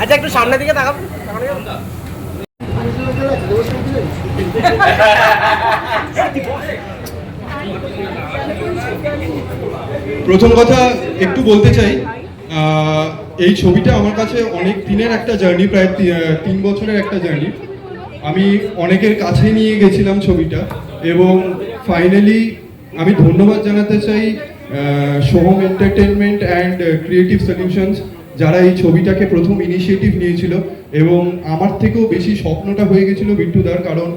আচ্ছা একটু সামনের দিকে তাকাবো প্রথম কথা একটু বলতে চাই এই ছবিটা আমার কাছে অনেক দিনের একটা জার্নি প্রায় তিন বছরের একটা জার্নি। আমি অনেকের কাছে নিয়ে গেছিলাম ছবিটা এবং ফাইনালি আমি ধন্যবাদ জানাতে চাই Soham entertainment and creative solutions যারা এই ছবিটাকে প্রথম ইনিশিয়েটিভ নিয়েছিল এবং আমার থেকেও বেশি স্বপ্নটা হয়ে গেছিল বিট্টুদার, কারণ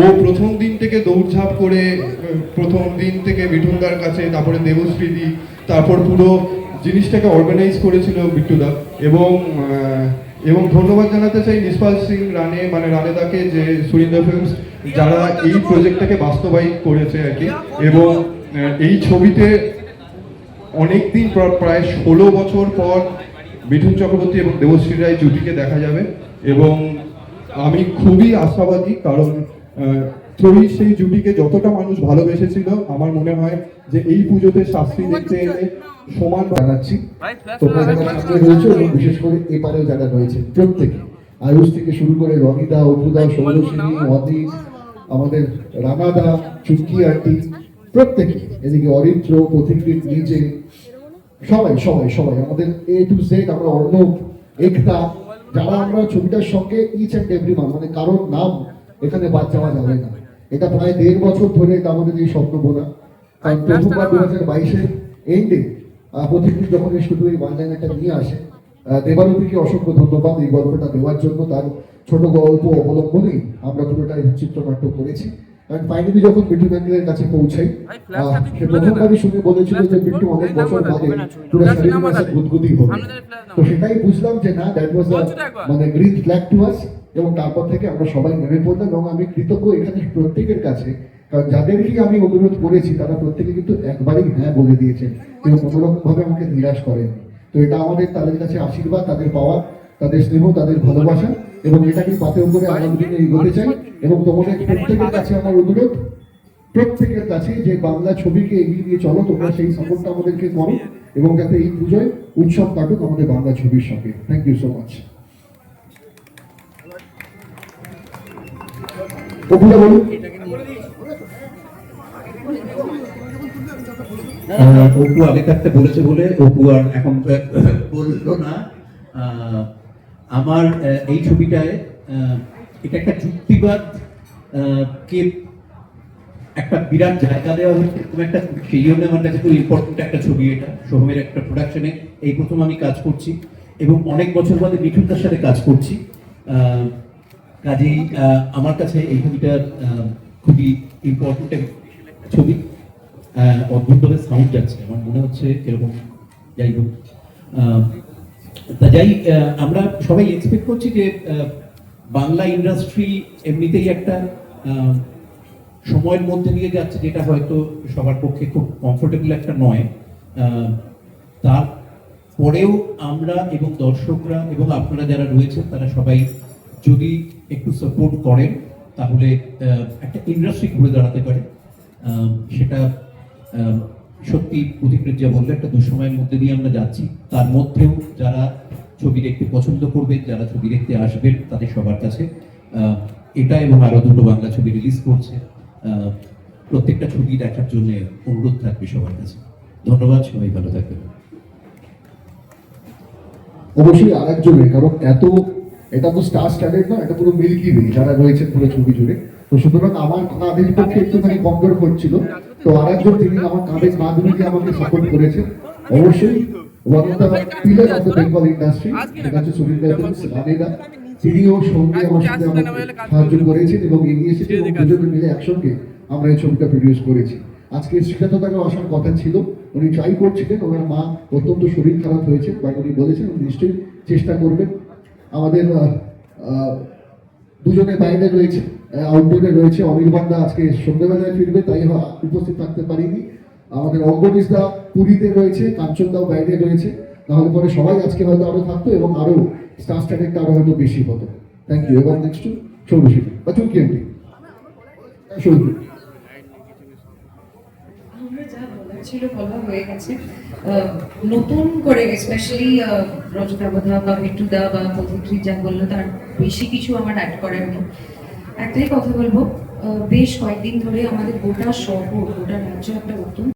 ও প্রথম দিন থেকে দৌড়ঝাঁপ করে, প্রথম দিন থেকে মিঠুনদার কাছে, তারপরে দেবশ্রীদি, তারপর পুরো জিনিসটাকে অর্গানাইজ করেছিল বিট্টুদা এবং এবং ধন্যবাদ জানাতে চাই নিষ্পাল সিং রানে মানে রানেদাকে যে সুরিন্দর ফিল্মস যারা এই প্রজেক্টটাকে বাস্তবায়িত করেছে আর কি। এবং এই ছবিতে অনেকদিন পর, প্রায় ষোলো বছর পর মিঠুন চক্রবর্তী এবং দেবশ্রী রায় জুটিকে দেখা যাবে। এবং আমি খুবই আশাবাদী, কারণ ত্রয়ী সেই জুটিকে যতটা মানুষ ভালোবেসেছিল, আমার মনে হয় যে এই পুজোতে শাস্ত্রী দেখতে এলে সমান জানাচ্ছি। তোমরা যারা সামনে রয়েছে এবং বিশেষ করে এপারেও যারা রয়েছে, প্রত্যেকে। আয়ুষ থেকে শুরু করে সৌরসিনী অদিত আমাদের আন্টি, প্রত্যেকে। এদিকে অরিত্র পথিকৃত নিজে, সবাই সবাই সবাই। আমাদের এ টু জেড আমরা অর্ণব একতা যারা আমরা ছবিটার সঙ্গে ইচ অ্যান্ড এভরি মানে কারোর নাম এখানে বাদ যাওয়া যাবে না। এটা প্রায় দেড় বছর ধরে আমাদের এই স্বপ্ন বোনা। কারণ প্রথমবার দু হাজার বাইশের এন্ডে প্রতিদিন যখন শুধু এই ওয়ান লাইনারটা নিয়ে আসে দেবারতীকে অসংখ্য ধন্যবাদ এই গল্পটা দেওয়ার জন্য। তার ছোট গল্প অবলম্বনেই আমরা পুরোটা চিত্রনাট্য করেছি। কারণ ফাইনালি যখন বিট্টু ব্যাংকের কাছে পৌঁছাই সে শুনে বলেছিল যে বিট্টু অনেক বছর বাদে পুরো শারীরিক মাসে গুদগুদি হবে। তো সেটাই বুঝলাম যে না দ্যাট ওয়াজ মানে গ্রিন ফ্ল্যাগ টু আস এবং তারপর থেকে আমরা সবাই নেমে পড়লাম এবং আমি কৃতজ্ঞ এখানে প্রত্যেকের কাছে। কারণ যাদেরকে আমি অনুরোধ করেছি, তারা প্রত্যেকে কিন্তু একবারই হ্যাঁ বলে দিয়েছেন এবং কোনোরকম ভাবে আমাকে নিরাশ করেননি তো এটা আমাদের, তাদের কাছে আশীর্বাদ, তাদের পাওয়া, তাদের স্নেহ, তাদের ভালোবাসা এবং এটাকে পাতেও করে আগামী দিনে চাই এবং তোমাদের প্রত্যেকের কাছে আমার অনুরোধ, প্রত্যেকের কাছে যে বাংলা ছবিকে এগিয়ে নিয়ে চলো, তোমরা সেই সাপোর্টটা আমাদেরকে করো এবং যাতে এই পুজোয় উৎসব কাটুক আমাদের বাংলা ছবির সঙ্গে। Thank you so much Apu আগে থাকতে বলেছে বলে, অপু আর এখন বলল না। আমার এই ছবিটায় এটা একটা যুক্তিবাদ কে একটা বিরাট জায়গা দেওয়া হচ্ছে এরকম একটা সেই জন্য আমার কাছে খুব ইম্পর্টেন্ট একটা ছবি এটা সোহমের একটা প্রোডাকশনে এই প্রথম আমি কাজ করছি এবং অনেক বছর বাদে মিঠুনদার সাথে কাজ করছি। কাজেই আমার কাছে এই ছবিটার খুবই ইম্পর্টেন্ট ছবি। অদ্ভুতভাবে সাউন্ড যাচ্ছে। আমার মনে হচ্ছে এরকম, যাই হোক। তা যাই আমরা সবাই এক্সপেক্ট করছি যে বাংলা ইন্ডাস্ট্রি এমনিতেই একটা সময়ের মধ্যে দিয়ে যাচ্ছে, যেটা হয়তো সবার পক্ষে খুব কমফোর্টেবল একটা নয়। তার পরেও আমরা এবং দর্শকরা এবং আপনারা যারা রয়েছেন, তারা সবাই যদি একটু সাপোর্ট করেন, তাহলে একটা ইন্ডাস্ট্রি ঘুরে দাঁড়াতে পারে। সেটা সত্যি অধিকৃত যা বললে একটা দুঃসময়ের মধ্যে দিয়ে আমরা যাচ্ছি। তার মধ্যেও যারা ছবি দেখতে পছন্দ করবেন, যারা ছবি দেখতে আসবেন, তাদের সবার কাছে এটা এবং আরও দুটো বাংলা ছবি রিলিজ করছে। প্রত্যেকটা ছবি দেখার জন্য অনুরোধ থাকবে সবার কাছে। ধন্যবাদ, সবাই ভালো থাকবেন। অবশ্যই আর একজনের কারণ এত এটা তো স্টার স্ট্যান্ডার্ড না এটা পুরো মিল্কি ওয়ে যারা রয়েছেন পুরো ছবি জুড়ে। তো সুতরাং আমার কাঁধের পক্ষে একটুখানি কমজোর করছিল তো আর একজন তিনি আমার কাঁধে কাঁধ আমাকে সাপোর্ট করেছেন, অবশ্যই one of the pillar of the Bengal industry সেটা হচ্ছে সুনীল তিনিও সঙ্গে আমার সাথে সাহায্য করেছেন এবং এবং দুজনে মিলে একসঙ্গে আমরা এই ছবিটা প্রডিউস করেছি। আজকে শ্রীকান্তদাকে আসার কথা ছিল, উনি ট্রাই করছিলেন, ওনার মা অত্যন্ত শরীর খারাপ হয়েছে, বা উনি বলেছেন নিশ্চয়ই চেষ্টা করবেন। আমাদের দুজনে বাইরে রয়েছে আউটডোরে রয়েছে। অনির্বাণদা আজকে সন্ধ্যেবেলায় ফিরবে, তাই উপস্থিত থাকতে পারিনি। আমাদের অঙ্গনিসদা পুরীতে রয়েছে কাঞ্চনদাও বাইরে রয়েছে। নাহলে পরে সবাই আজকে হয়তো আরও থাকতো এবং আরও স্টার স্ট্যান্ডার্ডটা আরও হয়তো বেশি হতো। থ্যাংক ইউ এবার নেক্সট টু সৌরশীল বা চুমকি আন্টি? সৌরশীল আমরা যা বলার ছিল বলা হয়ে গেছে। নতুন করে স্পেশালি রজতা বোধা বা মিট্টুদা বা পথিত্রী যা বলল, তার বেশি কিছু আমার অ্যাড করার নেই। একটাই কথা বলব বেশ কয়েকদিন ধরে আমাদের গোটা শহর, গোটা রাজ্য একটা নতুন